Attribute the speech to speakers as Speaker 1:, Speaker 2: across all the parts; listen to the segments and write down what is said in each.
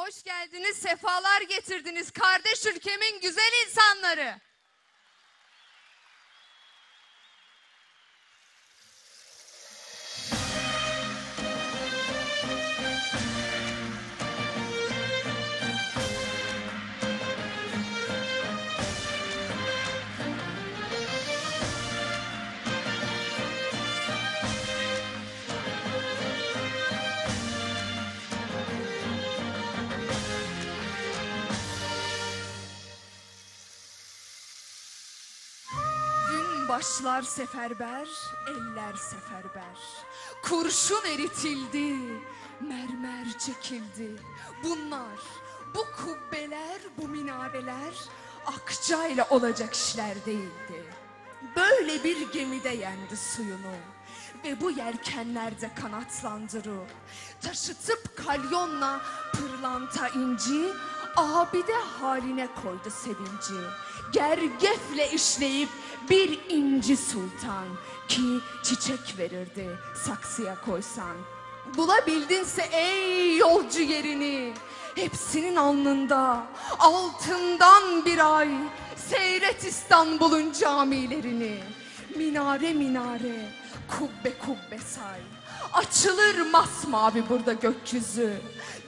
Speaker 1: Hoş geldiniz, sefalar getirdiniz kardeş ülkemin güzel insanları. Başlar seferber, eller seferber. Kurşun eritildi, mermer çekildi. Bunlar, bu kubbeler, bu minareler akçayla olacak işler değildi. Böyle bir gemide yendi suyunu ve bu yelkenlerde kanatlandırı. Taşıtıp kalyonla pırlanta inci, abide haline koydu sevinci. Gergefle işleyip bir inci sultan ki çiçek verirdi saksıya koysan. Bulabildinse ey yolcu yerini, hepsinin alnında altından bir ay seyret İstanbul'un camilerini. Minare minare, kubbe kubbe say. Açılır masmavi burada gökyüzü.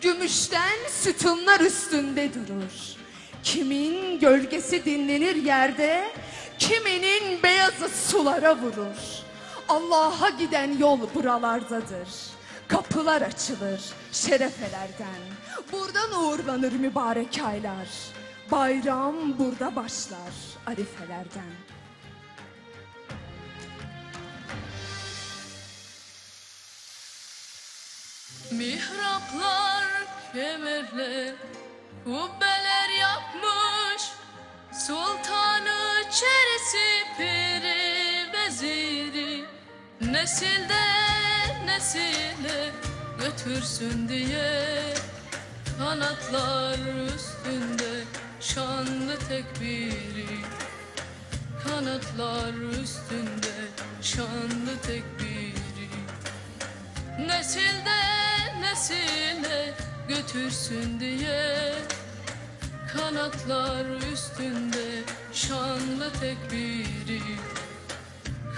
Speaker 1: Gümüşten sütunlar üstünde durur. Kimin gölgesi dinlenir yerde, kiminin beyazı sulara vurur. Allah'a giden yol buralardadır. Kapılar açılır şerefelerden. Buradan uğurlanır mübarek aylar. Bayram burada başlar arifelerden.
Speaker 2: Mihraplar, kemerler, kubbeler yapmış Sultanı çerisi piri veziri. Nesilden nesile götürsün diye Kanatlar üstünde şanlı tekbiri. Kanatlar üstünde şanlı tekbiri. Nesilden nesile götürsün diye Kanatlar üstünde şanlı tekbiri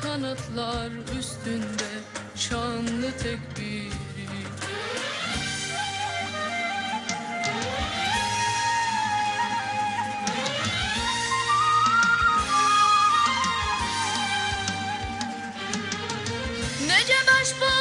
Speaker 2: Kanatlar üstünde şanlı tekbiri Nece başbuğların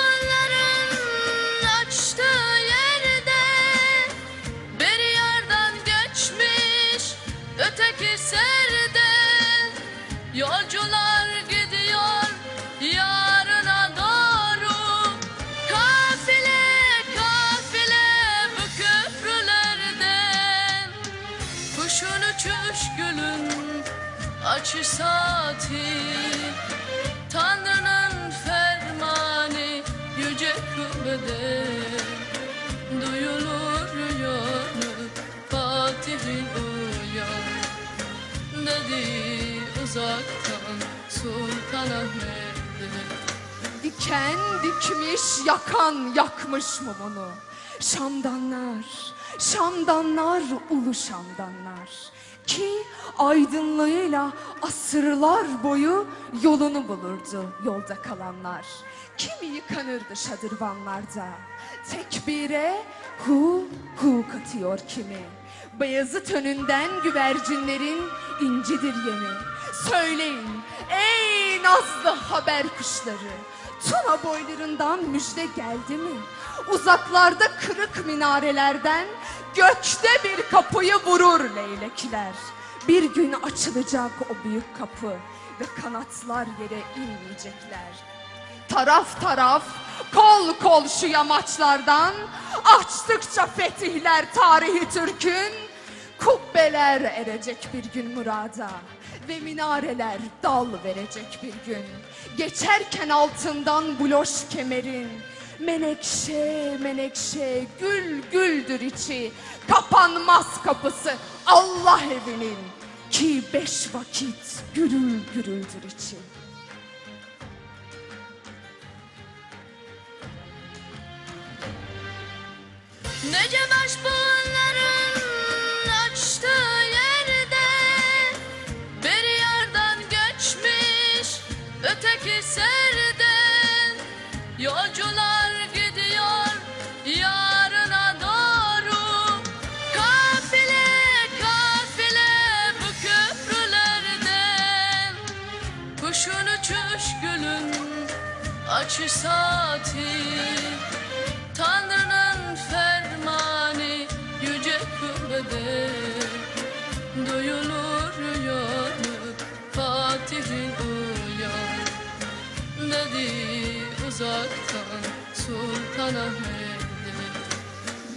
Speaker 2: açış saati Tanrı'nın fermanı yüce kıblede Duyulur rüyanı Fatih'in uyan Dedi uzaktan Sultan Ahmet'e
Speaker 1: Diken dikmiş, yakan yakmış mumunu. Şamdanlar, şamdanlar, ulu şamdanlar. Ki aydınlığıyla asırlar boyu yolunu bulurdu yolda kalanlar. Kimi yıkanırdı şadırvanlarda. Tekbire hu hu katıyor kimi. Beyazıt önünden güvercinlerin incidir yemi. Söyleyin ey nazlı haber kuşları. Tuna boylarından müjde geldi mi? Uzaklarda kırık minarelerden gökte bir kapıyı vurur leylekler. Bir gün açılacak o büyük kapı ve kanatlar yere inmeyecekler. Taraf taraf, kol kol şu yamaçlardan açtıkça fetihler tarihi Türk'ün kubbeler erecek bir gün murada ve minareler dal verecek bir gün. Geçerken altından buloş kemerin menekşe menekşe gül güldür içi kapanmaz kapısı Allah evinin ki beş vakit gürül gürüldür içi.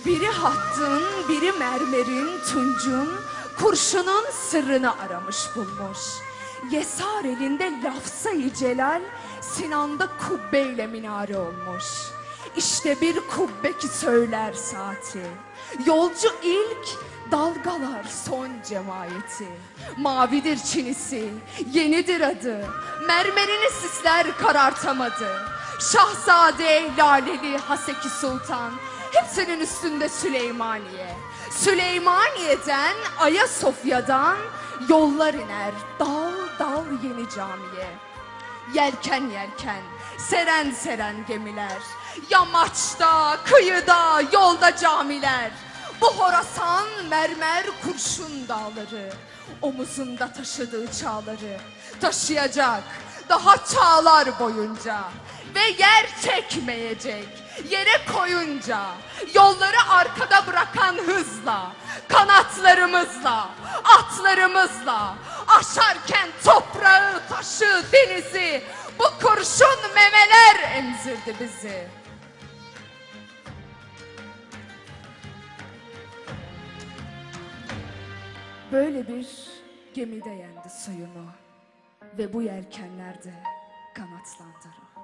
Speaker 1: Biri hattın, biri mermerin, tuncun, kurşunun sırrını aramış bulmuş. Yesar elinde lafzayı celal, Sinan'da kubbeyle minare olmuş. İşte bir kubbe ki söyler saati. Yolcu ilk, dalgalar son cemaati. Mavidir çinisi, yenidir adı. Mermerini sisler karartamadı. Şahzade, Laleli, Haseki Sultan, hepsinin üstünde Süleymaniye. Süleymaniye'den, Ayasofya'dan yollar iner dal dal yeni camiye. Yelken yelken, seren seren gemiler. Yamaçta, kıyıda, yolda camiler. Bu Horasan mermer kurşun dağları. Omuzunda taşıdığı çağları. Taşıyacak daha çağlar boyunca. Ve yer çekmeyecek. Yere koyunca. Yolları arkada bırakan hızla. Kanatlarımızla. Atlarımızla. Aşarken toprağı, taşı, denizi. Bu kurşun memeler emzirdi bizi. Böyle bir gemide yendi suyunu ve bu yelkenlerde kanatlandı ruh.